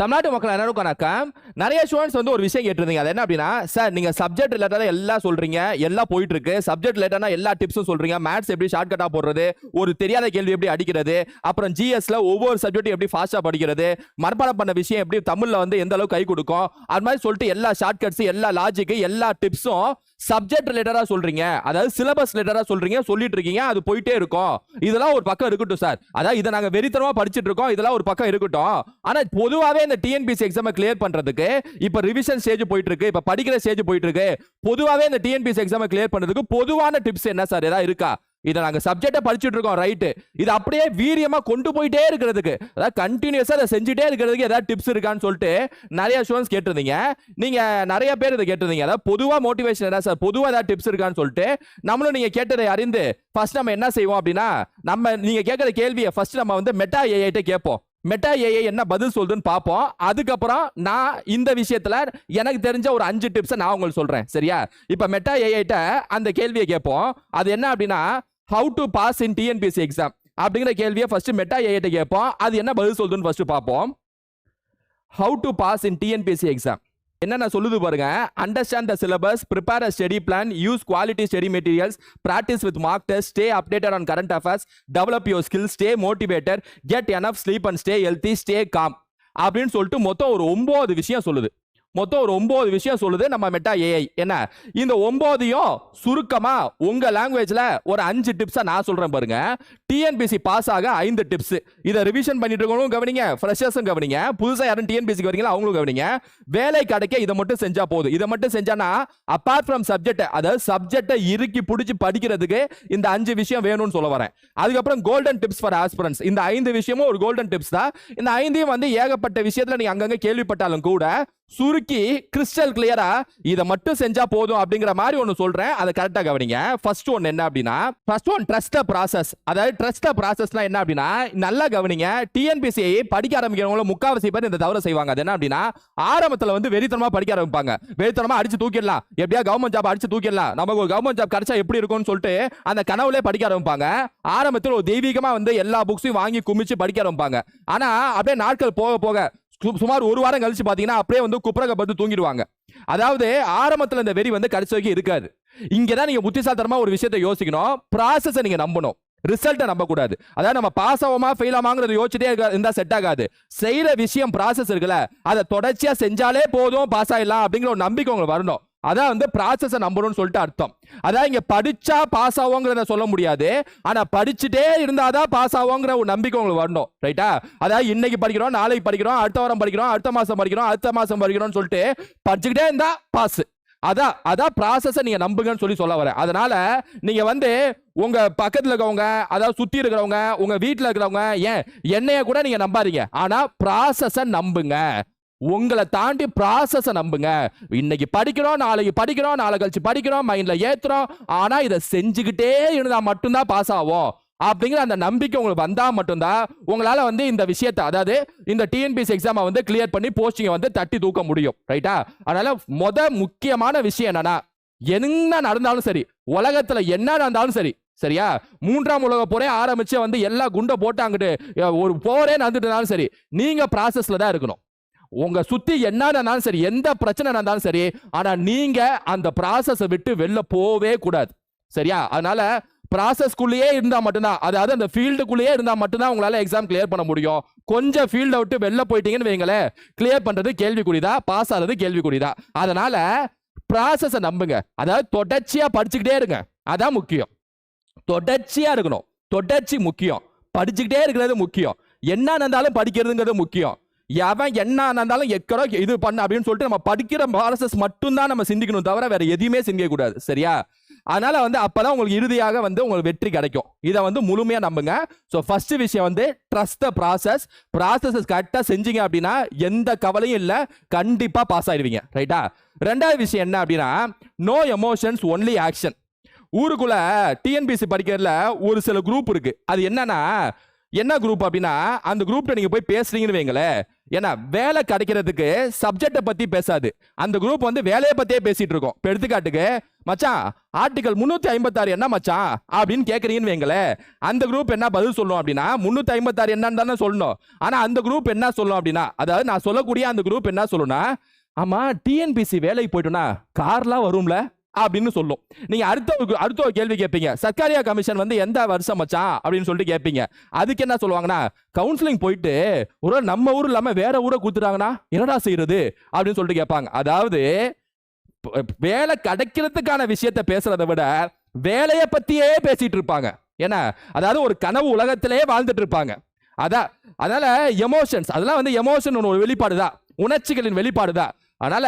தமிழ்நாட்டு மக்கள் எல்லாருக்கும் வணக்கம். நிறைய ஸ்டூடெண்ட்ஸ் வந்து ஒரு விஷயம் கேட்டிருந்தீங்க. அது என்ன அப்படின்னா சார் நீங்கள் சப்ஜெக்ட் ரிலேட்டடா எல்லாம் சொல்கிறீங்க எல்லாம் போயிட்டு இருக்கு சப்ஜெக்ட் ரிலேட்டடாக எல்லா டிப்ஸும் சொல்கிறீங்க மேத்ஸ் எப்படி ஷார்ட்கட்டாக போடுறது? ஒரு தெரியாத கேள்வி எப்படி அடிக்கிறது? அப்புறம் ஜிஎஸ்ல ஒவ்வொரு சப்ஜெக்ட்டும் எப்படி ஃபாஸ்ட்டாக படிக்கிறது? மனப்பாடம் பண்ண விஷயம் எப்படி தமிழில் வந்து எந்த அளவுக்கு கை கொடுக்கும்? அது மாதிரி சொல்லிட்டு எல்லா ஷார்ட்கட்ஸ் எல்லா லாஜிக்கு எல்லா டிப்ஸும் சப்ஜெக்ட் ரிலேட்டடா சொல்றீங்க. அதாவது சிலபஸ் ரிலேட்டடா சொல்றீங்க சொல்லிட்டு இருக்கீங்க அது போயிட்டே இருக்கும். இதெல்லாம் ஒரு பக்கம் இருக்கட்டும் சார் அதாவது இதை நாங்க வெறித்தனமா படிச்சிட்டு இருக்கோம் இதெல்லாம் ஒரு பக்கம் இருக்கட்டும். ஆனா பொதுவாவே இந்த டிஎன்பிசி எக்ஸாமை கிளியர் பண்றதுக்கு இப்ப ரிவிஷன் ஸ்டேஜ் போயிட்டு இருக்கு இப்ப படிக்கிற ஸ்டேஜ் போயிட்டு இருக்கு. பொதுவாவே இந்த டிஎன்பிசி எக்ஸாமை கிளியர் பண்றதுக்கு பொதுவான டிப்ஸ் என்ன சார் ஏதாவது இருக்கா? இதை நாங்கள் சப்ஜெக்டை படிச்சுட்டு இருக்கோம் ரைட்டு இது அப்படியே வீரியமாக கொண்டு போயிட்டே இருக்கிறதுக்கு அதாவது கண்டினியூஸாக அதை செஞ்சுட்டே இருக்கிறதுக்கு ஏதாவது டிப்ஸ் இருக்கான்னு சொல்லிட்டு நிறைய ஸ்டூடெண்ட்ஸ் கேட்டிருந்தீங்க. நீங்கள் நிறைய பேர் இதை கேட்டிருந்தீங்க. அதாவது பொதுவாக மோட்டிவேஷன் என்ன சார் பொதுவாக ஏதாவது டிப்ஸ் இருக்கான்னு சொல்லிட்டு நம்மளும் நீங்கள் கேட்டதை அறிந்து ஃபர்ஸ்ட் நம்ம என்ன செய்வோம் அப்படின்னா நம்ம நீங்கள் கேட்குற கேள்வியை ஃபர்ஸ்ட் நம்ம வந்து மெட்டா ஏஐட்டே கேட்போம். மெட்டா ஏஐ என்ன பதில் சொல்லுதுன்னு பார்ப்போம். அதுக்கப்புறம் நான் இந்த விஷயத்துல எனக்கு தெரிஞ்ச ஒரு அஞ்சு டிப்ஸை நான் உங்களுக்கு சொல்றேன். சரியா? இப்ப மெட்டா ஏஐட்ட அந்த கேள்வியை கேட்போம். அது என்ன அப்படின்னா how to pass in TNPSC exam அப்படிங்கிற கேள்வியை ஃபர்ஸ்ட் மெட்டா ஏஐட்ட கேட்போம். அது என்ன பதில் சொல்லுதுன்னு ஃபர்ஸ்ட் பார்ப்போம். How to pass in TNPSC exam என்னென்ன சொல்லுது பாருங்க. Understand the syllabus prepare a study plan use quality study materials practice with mock test stay updated on current affairs develop your skill stay motivator get enough sleep and stay healthy stay calm அப்படின்னு சொல்லிட்டு மொத்தம் ஒரு ஒன்பது விஷயம் சொல்லுது. மொத்தம் ஒரு ஒன்பது விஷயம் சொல்லுது நம்ம மெட்டா ஏஐ என்ன? இந்த ஒன்பதையும் சுருக்கமா உங்க லாங்குவேஜ்ல ஒரு அஞ்சு டிப்ஸா நான் சொல்றேன் பாருங்க. டிஎன்பிசி பாஸ் ஆக ஐந்து டிப்ஸ் இதை ரிவிஷன் பண்ணிட்டு இருக்கவங்களும் கவனிங்க ஃப்ரெஷர்ஸும் கவனிங்க. புதுசா யாரும் டிஎன்பிசிக்கு வரீங்களா அவங்களும் கவனிங்க. வேலை கிடைக்க இதை மட்டும் செஞ்சா போதும். இதை மட்டும் செஞ்சானா அப்பார்ட் ஃப்ரம் சப்ஜெக்ட் அதாவது சப்ஜெக்டை இறுக்கி பிடிச்சி படிக்கிறதுக்கு இந்த அஞ்சு விஷயம் வேணும்னு சொல்ல வரேன். அதுக்கப்புறம் கோல்டன் டிப்ஸ் ஃபார் ஆஸ்பிரன்ஸ் இந்த ஐந்து விஷயமும் ஒரு கோல்டன் டிப்ஸ் தான். இந்த ஐந்தையும் வந்து ஏகப்பட்ட விஷயத்துல நீங்க அங்கங்க கேள்விப்பட்டாலும் கூட சுருக்கி கிறிஸ்டல் கிளியரா இதை மட்டும் செஞ்சா போதும் அப்படிங்கிற மாதிரி ஒன்னு சொல்றேன். அதை கரெக்டா கவனிங்க. ஃபர்ஸ்ட் ஒன் என்ன அப்படின்னா ஃபர்ஸ்ட் ஒன் ட்ரஸ்ட் ப்ராசஸ் அதாவது ட்ரஸ்ட் ப்ராசஸ்லாம் என்ன அப்படின்னா நல்லா கவனிங்க. டிஎன்பிசி படிக்க ஆரம்பிக்கிறவங்கள முக்காவாசி பேர் இந்த தவறு செய்வாங்க. அது என்ன அப்படின்னா ஆரம்பத்துல வந்து வெறித்தனமா படிக்க ஆரம்பிப்பாங்க. வெறித்தனமா அடிச்சு தூக்கிடலாம். எப்படியா கவர்மெண்ட் ஜாப் அடிச்சு தூக்கிடலாம். நமக்கு ஒரு கவர்மெண்ட் ஜாப் கிடைச்சா எப்படி இருக்கும்னு சொல்லிட்டு அந்த கனவுலே படிக்க ஆரம்பிப்பாங்க. ஆரம்பத்தில் ஒரு தெய்வீகமா வந்து எல்லா புக்ஸையும் வாங்கி குமிச்சு படிக்க ஆரம்பிப்பாங்க. ஆனா அப்படியே நாட்கள் போக போக சுமார் ஒரு வாரம் கழிச்சு பார்த்தீங்கன்னா அப்படியே வந்து குப்புறக பத்து தூங்கிடுவாங்க. அதாவது ஆரம்பத்தில் இந்த வெறி வந்து கடைசி வரைக்கும் இருக்காது. இங்கே தான் நீங்கள் புத்திசாலித்தனமா ஒரு விஷயத்தை யோசிக்கணும். ப்ராசஸை நீங்கள் நம்பணும். ரிசல்ட்டை நம்பக்கூடாது. அதாவது நம்ம பாஸ் ஆகுமா ஃபெயில் ஆமாங்கிறது யோசிச்சுட்டே இருக்க- செட் ஆகாது. செய்கிற விஷயம் ப்ராசஸ் இருக்குல்ல அதை தொடர்ச்சியாக செஞ்சாலே போதும் பாஸ் ஆயிடலாம் அப்படிங்கிற ஒரு நம்பிக்கை உங்களுக்கு வரணும். அதான் வந்து ப்ராசஸை நம்பணும்னு சொல்லிட்டு அர்த்தம். அதான் இங்க படிச்சா பாஸ் ஆகுங்கிறத சொல்ல முடியாது. ஆனா படிச்சுட்டே இருந்தாதான் பாஸ் ஆகுங்கிற ஒரு நம்பிக்கை உங்களுக்கு வரணும். ரைட்டா அதாவது இன்னைக்கு படிக்கிறோம் நாளைக்கு படிக்கிறோம் அடுத்த வாரம் படிக்கிறோம் அடுத்த மாசம் படிக்கிறோம் அடுத்த மாசம் படிக்கிறோம்னு சொல்லிட்டு படிச்சுக்கிட்டே இருந்தா பாஸ் அதான் அதான் ப்ராசஸை நீங்க நம்புங்கன்னு சொல்லி சொல்ல வரேன். அதனால நீங்க வந்து உங்க பக்கத்துல இருக்கவங்க அதாவது சுத்தி இருக்கிறவங்க உங்க வீட்டுல இருக்கிறவங்க ஏன்? என்னைய கூட நீங்க நம்பாதீங்க. ஆனா ப்ராசஸை நம்புங்க. உங்களை தாண்டி ப்ராசஸை நம்புங்க. இன்னைக்கு படிக்கிறோம் நாளைக்கு படிக்கிறோம் நாளை கழிச்சு படிக்கிறோம் மைண்ட்ல ஏத்துறோம். ஆனா இதை செஞ்சுக்கிட்டே இருந்தா மட்டும்தான் பாஸ் ஆகும் அப்படிங்கிற அந்த நம்பிக்கை உங்களுக்கு வந்தா மட்டும்தான் உங்களால வந்து இந்த விஷயத்தை அதாவது இந்த டிஎன்பிஎஸ் எக்ஸாமை வந்து கிளியர் பண்ணி போஸ்டிங்கை வந்து தட்டி தூக்க முடியும். ரைட்டா அதனால முத முக்கியமான விஷயம் என்னன்னா என்ன நடந்தாலும் சரி உலகத்துல என்ன நடந்தாலும் சரி சரியா? மூன்றாம் உலக போரே ஆரம்பிச்சு வந்து எல்லா குண்டை போட்டு அங்கிட்டு ஒரு போரே நடந்துட்டு இருந்தாலும் சரி நீங்க ப்ராசஸ்ல தான் இருக்கணும். உங்க சுத்தி என்ன நடந்தாலும் சரி எந்த பிரச்சனை நடந்தாலும் சரி ஆனா நீங்க அந்த ப்ராசஸை விட்டு வெளில போவே கூடாது. சரியா? அதனால ப்ராசஸ்க்குள்ளேயே இருந்தால் மட்டும்தான் அதாவது அந்த ஃபீல்டுக்குள்ளேயே இருந்தால் மட்டும்தான் உங்களால் எக்ஸாம் கிளியர் பண்ண முடியும். கொஞ்சம் ஃபீல்டை விட்டு வெளில போயிட்டீங்கன்னு வைங்களேன் கிளியர் பண்ணுறது கேள்விக்குறிதா? பாஸ் ஆகிறது கேள்விக்குறிதா? அதனால ப்ராசஸை நம்புங்க. அதாவது தொடர்ச்சியாக படிச்சுக்கிட்டே இருங்க. அதான் முக்கியம். தொடர்ச்சியாக இருக்கணும். தொடர்ச்சி முக்கியம். படிச்சுக்கிட்டே இருக்கிறது முக்கியம். என்ன நடந்தாலும் படிக்கிறதுங்கிறது முக்கியம். எவன் என்ன இருந்தாலும் எக்கடோ இது பண்ண அப்படின்னு சொல்லிட்டு நம்ம படிக்கிற ப்ராசஸ் மட்டும்தான் நம்ம சிந்திக்கணும் தவிர வேற எதுவுமே சிந்திக்க கூடாது சரியா? அதனால வந்து அப்பதான் உங்களுக்கு இறுதியாக வந்து உங்களுக்கு வெற்றி கிடைக்கும். இதை வந்து முழுமையா நம்புங்க. ஸோ ஃபர்ஸ்ட் விஷயம் வந்து ட்ரஸ்ட் த ப்ராசஸ் ப்ராசஸஸ் கரெக்டாக செஞ்சீங்க அப்படின்னா எந்த கவலையும் இல்லை. கண்டிப்பா பாஸ் ஆயிடுவீங்க. ரைட்டா ரெண்டாவது விஷயம் என்ன அப்படின்னா நோ எமோஷன்ஸ் ஒன்லி ஆக்ஷன் ஊருக்குள்ள டிஎன்பிசி படிக்கிறதுல ஒரு சில குரூப் இருக்கு. அது என்னன்னா என்ன குரூப் அப்படின்னா அந்த குரூப்ல நீங்க போய் பேசுறீங்கன்னு வைங்களேன். ஏன்னா வேலை கிடைக்கிறதுக்கு சப்ஜெக்டை பற்றி பேசாது. அந்த குரூப் வந்து வேலையை பற்றியே பேசிகிட்டு இருக்கோம். இப்போ எடுத்துக்காட்டுக்கு மச்சான் ஆர்டிகல் முந்நூற்றி ஐம்பத்தாறு என்ன மச்சான்? அப்படின்னு கேட்குறீங்கன்னு வைங்களேன். அந்த குரூப் என்ன பதில் சொல்லணும் அப்படின்னா முந்நூற்றி ஐம்பத்தாறு என்னன்னு தானே சொல்லணும். ஆனால் அந்த குரூப் என்ன சொல்லணும் அப்படின்னா அதாவது நான் சொல்லக்கூடிய அந்த குரூப் என்ன சொல்லணும்னா ஆமாம் டிஎன்பிசி வேலைக்கு போயிட்டோம்னா கார்லாம் வரும்ல? அப்படின்னு சொல்லும். நீங்க அடுத்த அடுத்த ஒரு கேள்வி கேட்பீங்க. சர்க்காரியா கமிஷன் வந்து எந்த வருஷம் வச்சான் அப்படின்னு சொல்லிட்டு கேட்பீங்க. அதுக்கு என்ன சொல்லுவாங்கன்னா கவுன்சிலிங் போயிட்டு ஒரு நம்ம ஊர் இல்லாம வேற ஊரை கொடுத்துட்டாங்கன்னா என்னடா செய்யறது அப்படின்னு சொல்லிட்டு கேட்பாங்க. அதாவது வேலை கிடைக்கிறதுக்கான விஷயத்த பேசுறதை விட வேலையை பத்தியே பேசிட்டு இருப்பாங்க. ஏன்னா அதாவது ஒரு கனவு உலகத்திலேயே வாழ்ந்துட்டு இருப்பாங்க. அதான் அதனால எமோஷன்ஸ் அதெல்லாம் வந்து எமோஷன் ஒரு வெளிப்பாடு தான் உணர்ச்சிகளின் வெளிப்பாடு தான் அதனால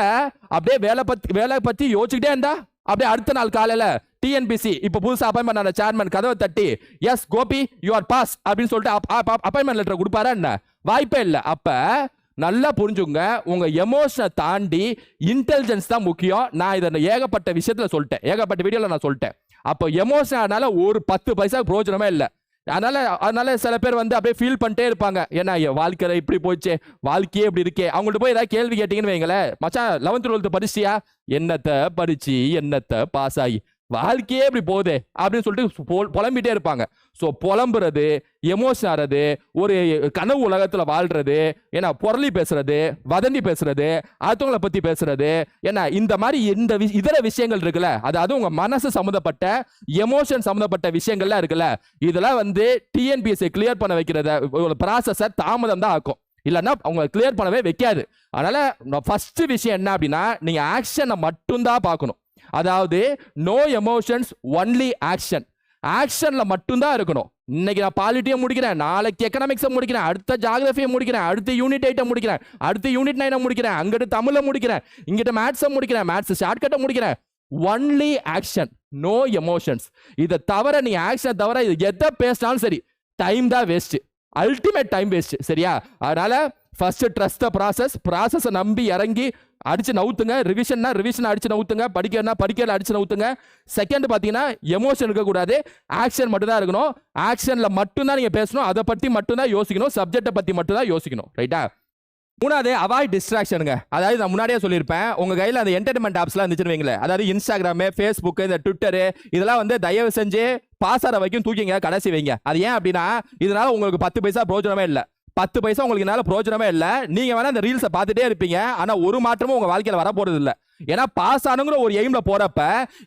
அப்படியே வேலை பத்தி வேலை பத்தி யோசிச்சுக்கிட்டே இருந்தா அப்படியே அடுத்த நாள் காலையில டிஎன்பிசி இப்போ புதுசாக அப்பாயின்மெண்ட் ஆன சேர்மன் கதவை தட்டி yes Gopi you are pass அப்படின்னு சொல்லிட்டு அப்பாயின்மெண்ட் லெட்டர் கொடுப்பாரா என்ன? வாய்ப்பே இல்லை. அப்போ நல்லா புரிஞ்சுங்க உங்க எமோஷனை தாண்டி இன்டெலிஜென்ஸ் தான் முக்கியம். நான் இதை ஏகப்பட்ட விஷயத்துல சொல்லிட்டேன். ஏகப்பட்ட வீடியோவில் நான் சொல்லிட்டேன். அப்போ எமோஷனால ஒரு பத்து பைசா பிரயோஜனமே இல்லை. அதனால அதனால சில பேர் வந்து அப்படியே ஃபீல் பண்ணிட்டே இருப்பாங்க. ஏன்னா என் வாழ்க்கையில இப்படி போச்சு வாழ்க்கையே இப்படி இருக்கே. அவங்கள்ட்ட போய் ஏதாவது கேள்வி கேட்டீங்கன்னு வைங்களேன். மச்சான் லெவன்த் டுவெல்த் படிச்சியா என்னத்த படிச்சு என்னத்த பாஸ் ஆகி. வாழ்க்கையே இப்படி போகுதே அப்படின்னு சொல்லிட்டு புலம்பிட்டே இருப்பாங்க. ஸோ புலம்புறது எமோஷன் ஆறது ஒரு கனவு உலகத்தில் வாழ்றது ஏன்னா புரளி பேசுறது வதந்தி பேசுறது அடுத்தவங்களை பற்றி பேசுறது ஏன்னா இந்த மாதிரி இந்த வி- இதர விஷயங்கள் இருக்குல்ல அதாவது உங்கள் மனசு சம்மந்தப்பட்ட எமோஷன் சம்மந்தப்பட்ட விஷயங்கள்லாம் இருக்குல்ல இதெல்லாம் வந்து டிஎன்பிஎஸ்சி கிளியர் பண்ண வைக்கிறத ப்ராசஸை தாமதம் தான் ஆக்கும். இல்லைன்னா அவங்க கிளியர் பண்ணவே வைக்காது. அதனால் ஃபஸ்ட்டு விஷயம் என்ன அப்படின்னா நீங்கள் ஆக்ஷனை மட்டும்தான் பார்க்கணும். அதாவது நோ எமோஷன்ஸ் ஒன்லி ஆக்ஷன் ஆக்ஷனில் மட்டும்தான் இருக்கணும். இன்னைக்கு நான் பாலிட்டியும் முடிக்கிறேன் நாளைக்கு எக்கனாமிக்ஸை முடிக்கிறேன் அடுத்த ஜாகிரபியை முடிக்கிறேன் அடுத்த யூனிட் ஐட்டம் முடிக்கிறேன் அடுத்த யூனிட் நைனை முடிக்கிறேன் அங்கிட்டு தமிழை முடிக்கிறேன் இங்கிட்ட மேத்ஸை முடிக்கிறேன் மேத்ஸ் ஷார்ட்கட்டை முடிக்கிறேன். ஒன்லி ஆக்ஷன் நோ எமோஷன்ஸ் இதை தவிர நீ ஆக்ஷன் தவிர இது எதை பேசினாலும் சரி டைம் தான் வேஸ்ட் அல்டிமேட் டைம் வேஸ்ட் சரியா? அதனால ஃபர்ஸ்ட் ட்ரஸ்ட் த ப்ராசஸ் ப்ராசஸை நம்பி இறங்கி அடிச்சு நவுத்துங்க ரிவிஷன்னா ரிவிஷன் அடிச்சு நவுத்துங்க படிக்கிறனா படிக்கிறத அடிச்சு நவுத்துங்க. செகண்ட் பார்த்தீங்கன்னா எமோஷன் இருக்கக்கூடாது ஆக்ஷன் மட்டும்தான் இருக்கணும். ஆக்ஷனில் மட்டும்தான் நீங்கள் பேசணும். அதை பற்றி மட்டும்தான் யோசிக்கணும். சப்ஜெக்டை பற்றி மட்டும் தான் யோசிக்கணும். ரைட்டா மூணாவது அவாய்ட் டிஸ்ட்ராக்ஷனுங்க அதாவது நான் முன்னாடியே சொல்லியிருப்பேன். உங்கள் கையில் அந்த என்டர்டைன்மெண்ட் ஆப்ஸ்லாம் இருந்துச்சுன்னு வைங்களேன். அதாவது இன்ஸ்டாகிராமு ஃபேஸ்புக்கு இந்த ட்விட்டரு இதெல்லாம் வந்து தயவு செஞ்சு பாஸ் ஆகிற வரைக்கும் தூக்கிங்க. கடைசி வைங்க. அது ஏன் அப்படின்னா இதனால உங்களுக்கு பத்து பைசா பிரோஜனமே இல்லை. பத்து பைசா உங்களுக்கு என்னால பிரோஜனமே இல்லை. நீங்கள் வேணால் அந்த ரீல்ஸை பார்த்துட்டே இருப்பீங்க. ஆனால் ஒரு மாற்றமும் உங்கள் வாழ்க்கையில் வரப்போகிறது இல்லை. ஏன்னா பாஸ் ஆனுங்கிற ஒரு எய்மில் போகிறப்ப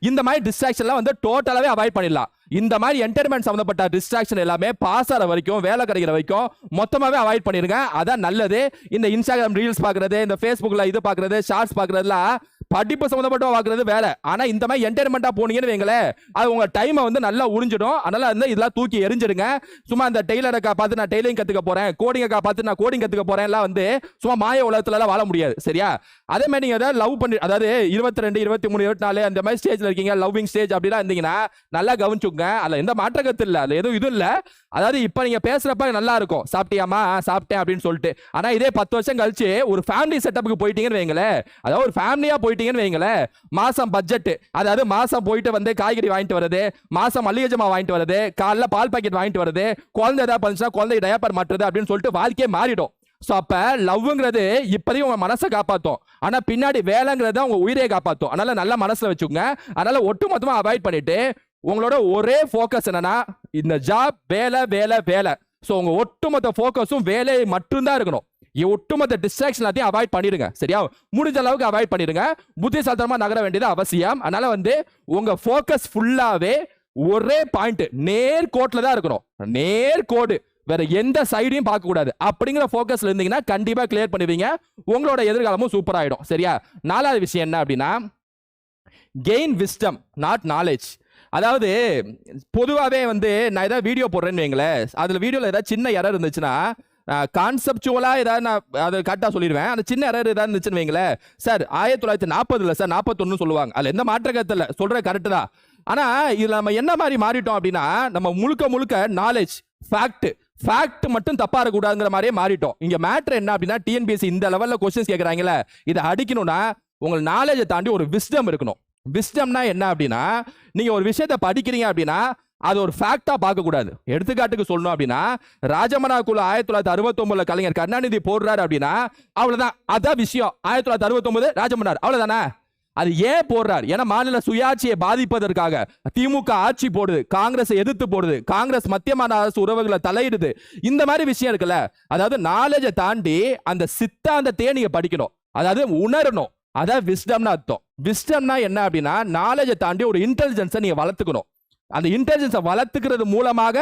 இந்த மாதிரி டிஸ்ட்ராக்ஷன்லாம் வந்து டோட்டலாகவே அவாய்ட் பண்ணிடலாம். இந்த மாதிரி என்டர்டைன்மெண்ட் சம்மந்தப்பட்ட டிஸ்ட்ராக்ஷன் எல்லாமே பாஸ் ஆகிற வரைக்கும் வேலை கிடைக்கிற வரைக்கும் மொத்தமாகவே அவாய்ட் பண்ணிடுங்க அதான் நல்லது. இந்த இன்ஸ்டாகிராம் ரீல்ஸ் பார்க்குறது இந்த ஃபேஸ்புக்கில் இது பார்க்குறது ஷார்ட்ஸ் பார்க்குறதுலாம் படிப்பு சம்மந்தப்பட்ட பார்க்குறது வேற ஆனால் இந்த மாதிரி என்டர்மெண்ட்டாக போனீங்கன்னு வைங்களேன் அது உங்கள் டைமை வந்து நல்லா உறிஞ்சிடும். அதனால் வந்து இதெல்லாம் தூக்கி எரிஞ்சிடுங்க சும்மா அந்த டெய்லரை பார்த்து நான் டெய்லரிங் கற்றுக்க போகிறேன் கோடிங்கக்கா பார்த்து நான் கோடிங் கற்றுக்க போகிறேன் எல்லாம் வந்து சும்மா மாய உலகத்துலலாம் வாழ முடியாது சரியா? அதே மாதிரி நீங்கள் ஏதாவது லவ் பண்ணி அதாவது இருபத்தி ரெண்டு இருபத்தி மூணு இருபத்தி நாலு அந்த மாதிரி ஸ்டேஜில் இருக்கீங்க லவ்விங் ஸ்டேஜ் அப்படிலாம் இருந்தீங்கன்னா நல்லா கவனிச்சுங்க அதில் எந்த மாற்றக்கத்து இல்லை அதில் எதுவும் இது இல்லை. அதாவது இப்போ நீங்கள் பேசுகிறப்ப நல்லா இருக்கும் சாப்பிட்டியாமா சாப்பிட்டேன் அப்படின்னு சொல்லிட்டு. ஆனால் இதே பத்து வருஷம் கழிச்சு ஒரு ஃபேமிலி செட்டப்புக்கு போயிட்டீங்கன்னு வைங்களேன். அதாவது ஒரு ஃபேமிலியாக போயிட்டீங்கன்னு வைங்களேன். மாதம் பட்ஜெட் அதாவது மாதம் போயிட்டு வந்து காய்கறி வாங்கிட்டு வருது மாதம் மல்லிகை ஜாமான் வாங்கிட்டு வருது காலைல பால் பாக்கெட் வாங்கிட்டு வருது குழந்தை ஏதாவது பண்ணுச்சுன்னா குழந்தை டயப்பர் மாட்டுறது அப்படின்னு சொல்லிட்டு வாழ்க்கையே மாறிடும். ஸோ அப்போ லவ்ங்கிறது இப்போதையும் உங்கள் மனசை காப்பாற்றும் ஆனால் பின்னாடி வேலைங்கிறது தான் உங்க உயிரை காப்பாற்றும் அதனால் நல்ல மனசில் வச்சுக்கோங்க. அதனால் ஒட்டு அவாய்ட் பண்ணிவிட்டு உங்களோட ஒரே ஃபோக்கஸ் என்னன்னா இந்த ஜாப் வேலை வேலை வேலை. ஸோ உங்க ஒட்டுமொத்த ஃபோக்கஸும் வேலையை மட்டும்தான் இருக்கணும். ஒட்டுமொத்த டிஸ்ட்ராக்ஷன் எல்லாத்தையும் அவாய்ட் பண்ணிடுங்க. சரியா? முடிஞ்ச அளவுக்கு அவாய்ட் பண்ணிடுங்க. புத்திசாலித்தனமா நகர வேண்டியது அவசியம். அதனால வந்து உங்க ஃபோக்கஸ் ஃபுல்லாவே ஒரே பாயிண்ட் நேர் கோட்ல தான் இருக்கணும். நேர் கோடு வேற எந்த சைடையும் பார்க்க கூடாது அப்படிங்கிற ஃபோக்கஸ்ல இருந்தீங்கன்னா கண்டிப்பா கிளியர் பண்ணுவீங்க. உங்களோட எதிர்காலமும் சூப்பர் ஆயிடும். சரியா? நாலாவது விஷயம் என்ன அப்படின்னா கெயின் விஸ்டம் நாட் நாலேஜ் அதாவது பொதுவாகவே வந்து நான் ஏதாவது வீடியோ போடுறேன்னு வைங்களேன் அதில் வீடியோவில் ஏதாவது சின்ன எரர் இருந்துச்சுன்னா கான்செப்டுவலாக ஏதாவது நான் அதை கரெக்டாக சொல்லிடுவேன். அந்த சின்ன எரர் ஏதாவது இருந்துச்சுன்னு வைங்களேன் சார் ஆயிரத்தி தொள்ளாயிரத்தி நாற்பதுல சார் நாற்பத்தொன்னு சொல்லுவாங்க. அதில் எந்த மாற்ற கருத்து இல்லை சொல்கிற கரெக்டு தான். ஆனால் இதில் நம்ம என்ன மாதிரி மாறிட்டோம் அப்படின்னா நம்ம முழுக்க முழுக்க நாலேஜ் ஃபேக்ட் ஃபேக்ட் மட்டும் தப்பா இருக்கக்கூடாதுங்கிற மாதிரியே மாறிட்டோம். இங்க மேட்ரு என்ன அப்படின்னா டிஎன்பிஎஸ்சி இந்த லெவல்ல கொஸ்டின்ஸ் கேட்கறாங்கல்ல இதை அடிக்கணும்னா உங்கள் நாலேஜை தாண்டி ஒரு விஸ்டம் இருக்கணும். விஸ்டம்னா என்ன அப்படின்னா நீங்க ஒரு விஷயத்தை படிக்கிறீங்க அப்படின்னா அது ஒரு ஃபேக்டா பார்க்கக்கூடாது. எடுத்துக்காட்டுக்கு சொல்லணும் அப்படின்னா ராஜமனாக்குள்ள ஆயிரத்தி தொள்ளாயிரத்தி அறுபத்தொன்பதுல கலைஞர் கருணாநிதி போடுறாரு அப்படின்னா அவ்வளவுதான். அதான் விஷயம். ஆயிரத்தி தொள்ளாயிரத்தி அறுபத்தி ராஜமன்னார். அவ்வளவுதானே? அது ஏன் போடுறார்? ஏன்னா மாநில சுயாட்சியை பாதிப்பதற்காக திமுக ஆட்சி போடுது காங்கிரஸ் எதிர்த்து போடுது காங்கிரஸ் மத்திய மாநில அரசு உறவுகளை தலையிடுது. இந்த மாதிரி விஷயம் இருக்குல்ல அதாவது நாலேஜை தாண்டி அந்த சித்தாந்தத்தையே நீங்க படிக்கணும். அதாவது உணரணும். அதான் விஸ்டம்னு அர்த்தம். விஸ்டம்னா என்ன அப்படின்னா நாலேஜை தாண்டி ஒரு இன்டெலிஜென்ஸை நீங்கள் வளர்த்துக்கணும். அந்த இன்டெலிஜென்ஸை வளர்த்துக்கிறது மூலமாக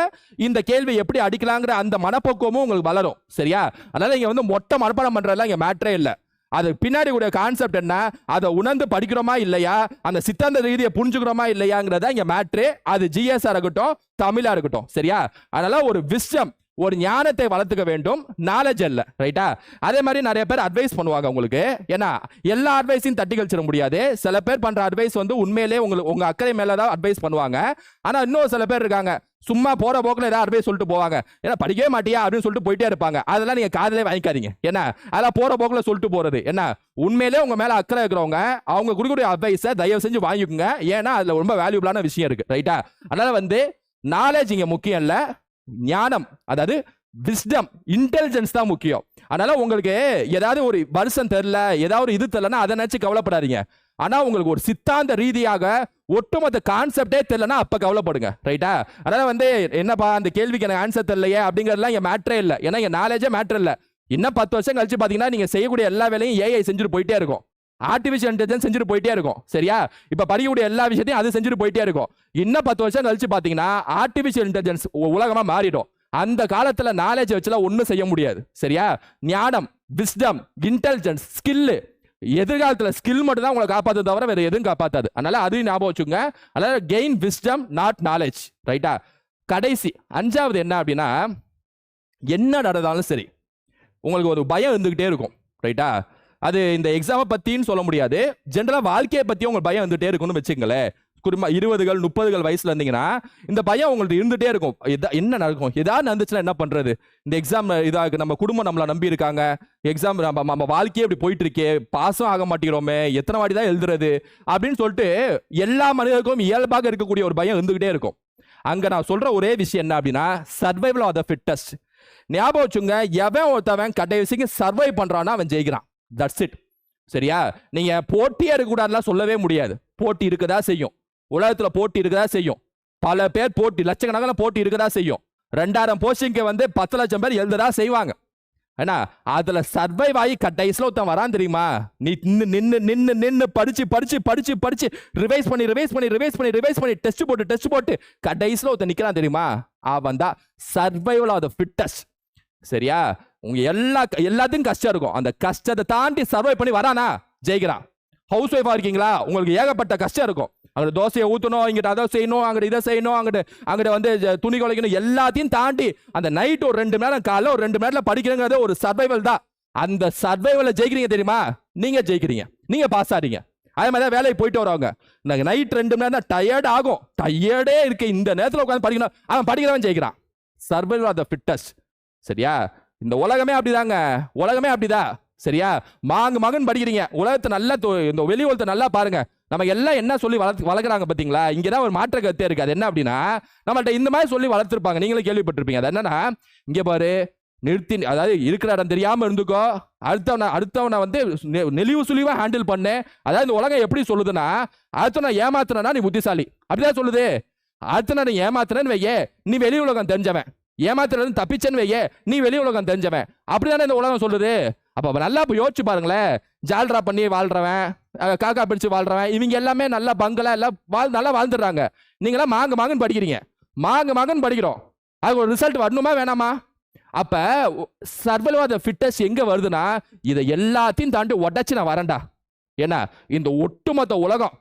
இந்த கேள்வி எப்படி அடிக்கலாங்கிற அந்த மனப்போக்குவமும் உங்களுக்கு வளரும். சரியா? அதனால இங்கே வந்து மொட்டை மனப்பாடம் பண்ணுறதுலாம் இங்கே மேட்ரே இல்லை. அது பின்னாடி கூட கான்செப்ட் என்ன? அதை உணர்ந்து படிக்கிறோமா இல்லையா? அந்த சித்தாந்த ரீதியை புரிஞ்சுக்கிறோமா இல்லையாங்கிறத இங்கே மேட்ரு அது ஜிஎஸ்ஆ இருக்கட்டும் தமிழாக இருக்கட்டும். சரியா? அதனால ஒரு விஸ்டம் ஒரு ஞானத்தை வளர்த்துக்க வேண்டும். நாலேஜ் அல்ல. ரைட்டா அதே மாதிரி நிறைய பேர் அட்வைஸ் பண்ணுவாங்க உங்களுக்கு. ஏன்னா எல்லா அட்வைஸையும் தட்டி கழிச்சிட முடியாது. சில பேர் பண்ற அட்வைஸ் வந்து உண்மையிலே உங்களுக்கு உங்க அக்கறை மேல தான் அட்வைஸ் பண்ணுவாங்க. ஆனா இன்னும் சில பேர் இருக்காங்க. சும்மா போற போக்கில் ஏதாவது அட்வைஸ் சொல்லிட்டு போவாங்க. ஏன்னா படிக்கவே மாட்டியா? அப்படின்னு சொல்லிட்டு போயிட்டே இருப்பாங்க. அதெல்லாம் நீங்க காதலே வாங்கிக்காதீங்க. என்ன அதெல்லாம் போற போக்கில் சொல்லிட்டு போறது. என்ன உண்மையிலே உங்க மேல அக்கறை இருக்கிறவங்க அவங்க கொடுக்கக்கூடிய அட்வைஸை தயவு செஞ்சு வாங்கிக்கோங்க. ஏன்னா அதுல ரொம்ப வேல்யூபிளான விஷயம் இருக்கு. ரைட்டா அதனால வந்து நாலேஜ் இங்க முக்கியம் இல்லை. ஞானம் அதாவது விஸ்டம் இன்டெலிஜென்ஸ் தான் முக்கியம். அதனால உங்களுக்கு ஏதாவது ஒரு வருஷம் தெரில ஏதாவது ஒரு இது தெரிலனா அதை நினச்சி கவலைப்படாதீங்க. ஆனால் உங்களுக்கு ஒரு சித்தாந்த ரீதியாக ஒட்டுமொத்த கான்செப்டே தெரிலனா அப்போ கவலைப்படுங்க. ரைட்டா அதனால் வந்து என்னப்பா அந்த கேள்விக்கு எனக்கு ஆன்சர் தெரியலையே அப்படிங்கிறதுலாம் என் மேட்ரே இல்லை. ஏன்னா என் நாலேஜே மேட்ரு இல்லை. இன்னும் பத்து வருஷம் கழிச்சு பார்த்தீங்கன்னா நீங்கள் செய்யக்கூடிய எல்லா வேலையும் ஏஐ செஞ்சுட்டு போயிட்டே இருக்கும். ஆர்டிஃபிஷியல் இன்டெலிஜென்ஸ் செஞ்சுட்டு போயிட்டே இருக்கும். சரியா? இப்போ படிக்கக்கூடிய எல்லா விஷயத்தையும் அது செஞ்சுட்டு போயிட்டே இருக்கும். இன்னும் பத்து வருஷம் கழிச்சு பார்த்தீங்கன்னா ஆர்டிஃபிஷியல் இன்டெலிஜென்ஸ் உலகமாக மாறிடும். அந்த காலத்தில் நாலேஜ் வச்சுலாம் ஒன்றும் செய்ய முடியாது. சரியா? ஞானம் விஸ்டம் இன்டெலிஜென்ஸ் ஸ்கில்லு எதிர்காலத்தில் ஸ்கில் மட்டும் தான் உங்களை காப்பாத்து தவிர வேறு எதுவும் காப்பாற்றாது அதனால அதையும் ஞாபகம் வச்சுங்க அதனால கெயின் விஸ்டம் நாட் நாலேஜ் ரைட்டா கடைசி அஞ்சாவது என்ன அப்படின்னா என்ன நடந்தாலும் சரி உங்களுக்கு ஒரு பயம் இருந்துக்கிட்டே இருக்கும். ரைட்டா அது இந்த எக்ஸாமை பற்றின்னு சொல்ல முடியாது. ஜென்ரலாக வாழ்க்கையை பற்றி உங்கள் பயம் வந்துட்டே இருக்கும்னு வச்சுங்களேன் குடும்ப இருபதுகள் முப்பதுகள் வயசுல இருந்தீங்கன்னா இந்த பயம் உங்களுக்கு இருந்துட்டே இருக்கும். எதா- என்ன நடக்கும்? ஏதாவது நடந்துச்சுன்னா என்ன பண்றது? இந்த எக்ஸாம் இதாக நம்ம குடும்பம் நம்மளை நம்பி இருக்காங்க. எக்ஸாம் நம்ம நம்ம வாழ்க்கையே இப்படி போயிட்டு இருக்கே பாஸும் ஆக மாட்டேங்கிறோமே. எத்தனை வாட்டி தான் எழுதுறது? அப்படின்னு சொல்லிட்டு எல்லா மனிதருக்கும் இயல்பாக இருக்கக்கூடிய ஒரு பயம் இருந்துகிட்டே இருக்கும். அங்க நான் சொல்ற ஒரே விஷயம் என்ன அப்படின்னா சர்வைவல் ஆஃப் த ஃபிட்டஸ்ட் ஞாபகம் வச்சுங்க எவன் ஒருத்தவன் கடைசிக்கு சர்வை பண்றான்னா அவன் ஜெயிக்கிறான். தட்ஸ் இட் சரியா? நீங்க போட்டியே இருக்கக்கூடாதுலாம் சொல்லவே முடியாது. போட்டி இருக்கதா செய்யும். உலகத்துல போட்டி இருக்கதா செய்யும். பல பேர் போட்டி லட்சக்கணக்கான போட்டி இருக்கதா செய்யும். ரெண்டாயிரம் போஸ்டிங்க்கு வந்து பத்து லட்சம் பேர் எழுததா செய்வாங்க. ஏன்னா அதுல சர்வைவ் ஆகி கடைசியில் ஒருத்தன் வரான் தெரியுமா? நீ நின்று நின்று நின்று படிச்சு படிச்சு படிச்சு படிச்சு ரிவைஸ் பண்ணி ரிவைஸ் பண்ணி ரிவைஸ் பண்ணி ரிவைஸ் பண்ணி டெஸ்ட் போட்டு டெஸ்ட் போட்டு கடைசியில் ஒருத்தன் நிற்கிறான் தெரியுமா? அவன் தான் சர்வைவல் ஆஃப் த ஃபிட்டஸ்ட் சரியா? உங்க எல்லா எல்லாத்துக்கும் கஷ்டம் இருக்கும். அந்த கஷ்டத்தை தாண்டி சர்வை பண்ணி வரானா? ஜெயிக்கிறான். ஹவுஸ் ஒய்ஃபா இருக்கீங்களா? உங்களுக்கு ஏகப்பட்ட கஷ்டம் இருக்கும். அங்கிட்ட தோசையை ஊற்றணும் இங்கிட்ட அதை செய்யணும் அங்கிட்ட இதை செய்யணும் அங்கிட்ட அங்கிட்ட வந்து துணி குலைக்கணும் எல்லாத்தையும் தாண்டி அந்த நைட் ஒரு ரெண்டு மணி நேரம் காலைல ஒரு ரெண்டு மணி நேரத்தில் படிக்கிறங்கிறது ஒரு சர்வைவல் தான். அந்த சர்வைவலை ஜெயிக்கிறீங்க தெரியுமா? நீங்கள் ஜெயிக்கிறீங்க. நீங்கள் பாஸ் ஆறீங்க. அதே மாதிரி தான் வேலைக்கு போயிட்டு வரவங்க நாங்கள் நைட் ரெண்டு மணி நேரம் டயர்ட் ஆகும். டயர்டே இருக்கு இந்த நேரத்தில் உட்காந்து படிக்கணும். அவன் படிக்கிறவன் ஜெயிக்கிறான். சர்வைவல் ஆஃப் த ஃபிட்டஸ்ட் சரியா? இந்த உலகமே அப்படிதாங்க. உலகமே அப்படிதான் சரியா? மாங்கு மகன் படிக்கிறீங்க. உலகத்தை நல்லா தொ- இந்த வெளி உலகத்தை நல்லா பாருங்க. நம்ம எல்லாம் என்ன சொல்லி வளர்த்து வளர்க்குறாங்க பார்த்தீங்களா? இங்கே தான் ஒரு மாற்ற கருத்தே இருக்கு. அது என்ன அப்படின்னா நம்மள்ட்ட இந்த மாதிரி சொல்லி வளர்த்துருப்பாங்க. நீங்களும் கேள்விப்பட்டிருப்பீங்க. அது என்னன்னா இங்கே பாரு நிறுத்தி அதாவது இருக்கிற இடம் தெரியாமல் இருந்துக்கோ அடுத்தவனை அடுத்தவனை வந்து நெளிவு சுழிவாக ஹேண்டில் பண்ணு. அதாவது இந்த உலகம் எப்படி சொல்லுதுன்னா அடுத்தவனை ஏமாத்தினா நீ புத்திசாலி. அப்படிதான் சொல்லுது. அடுத்த நீ ஏமாத்துறன்னு வையே. நீ வெளி உலகம் தெரிஞ்சவன். ஏமாத்துறது தப்பிச்சேன்னு வையே நீ வெளி உலகம் தெரிஞ்சவன். அப்படிதானே இந்த உலகம் சொல்லுது? அப்போ நல்லா இப்போ யோசிச்சு பாருங்களேன் ஜால்ரா பண்ணி வாழ்றவன் காக்கா பிடிச்சு வாழ்றவன் இவங்க எல்லாமே நல்லா பங்களா எல்லாம் வாழ் நல்லா வாழ்ந்துடுறாங்க. நீங்களாம் மாங்க மாங்கன்னு படிக்கிறீங்க. மாங்க மாங்கன்னு படிக்கிறோம். அது ஒரு ரிசல்ட் வரணுமா வேணாமா? அப்போ சர்வல் த எங்கே வருதுன்னா இதை எல்லாத்தையும் தாண்டி உடச்சி நான் வரேன்டா. ஏன்னா இந்த ஒட்டுமொத்த உலகம்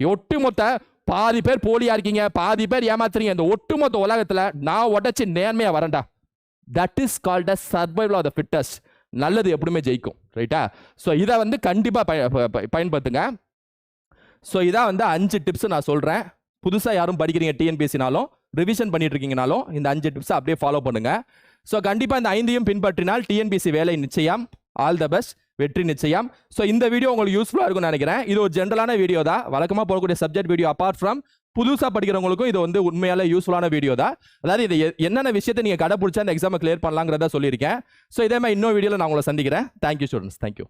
ஒட்டுமொத்த பாதி பேர் போலியா இருக்கீங்க பாதி பேர் ஏமாத்துறீங்க. இந்த ஒட்டுமொத்த உலகத்துல நான் உடச்சி நேர்மையா வரேன்டா. That is called a survival of the fittest நல்லது எப்படியுமே ஜெயிக்கும் ரைட்டா ஸோ இதை வந்து கண்டிப்பாக பய ப- ப- பயன்படுத்துங்க. ஸோ இதான் வந்து அஞ்சு டிப்ஸ் நான் சொல்கிறேன் புதுசாக யாரும் படிக்கிறீங்க டிஎன்பிஎஸ்சினாலும் ரிவிஷன் பண்ணிட்டு இருக்கீங்கனாலும் இந்த அஞ்சு டிப்ஸை அப்படியே ஃபாலோ பண்ணுங்க. ஸோ கண்டிப்பாக இந்த ஐந்தையும் பின்பற்றினால் டிஎன்பிஎஸ்சி வேலை நிச்சயம். ஆல் த பெஸ்ட் வெற்றி நிச்சயம். ஸோ இந்த வீடியோ உங்களுக்கு யூஸ்ஃபுல்லாக இருக்கும்னு நினைக்கிறேன். இது ஒரு ஜென்ரலான வீடியோ தான். வழக்கமாக போகக்கூடிய சப்ஜெக்ட் வீடியோ அப்பார்ட் ஃப்ரம் புதுசாக படிக்கிறவங்களுக்கும் இது வந்து உண்மையால யூஸ்ஃபுல்லான வீடியோ தான். அதாவது இது என்னென்ன விஷயத்தை நீங்கள் கடைபிடிச்சா அந்த எக்ஸாமை கிளியர் பண்ணலாங்கிறத சொல்லியிருக்கேன். ஸோ இதே மாதிரி இன்னொரு வீடியோவில் நான் உங்களை சந்திக்கிறேன். Thank you students thank you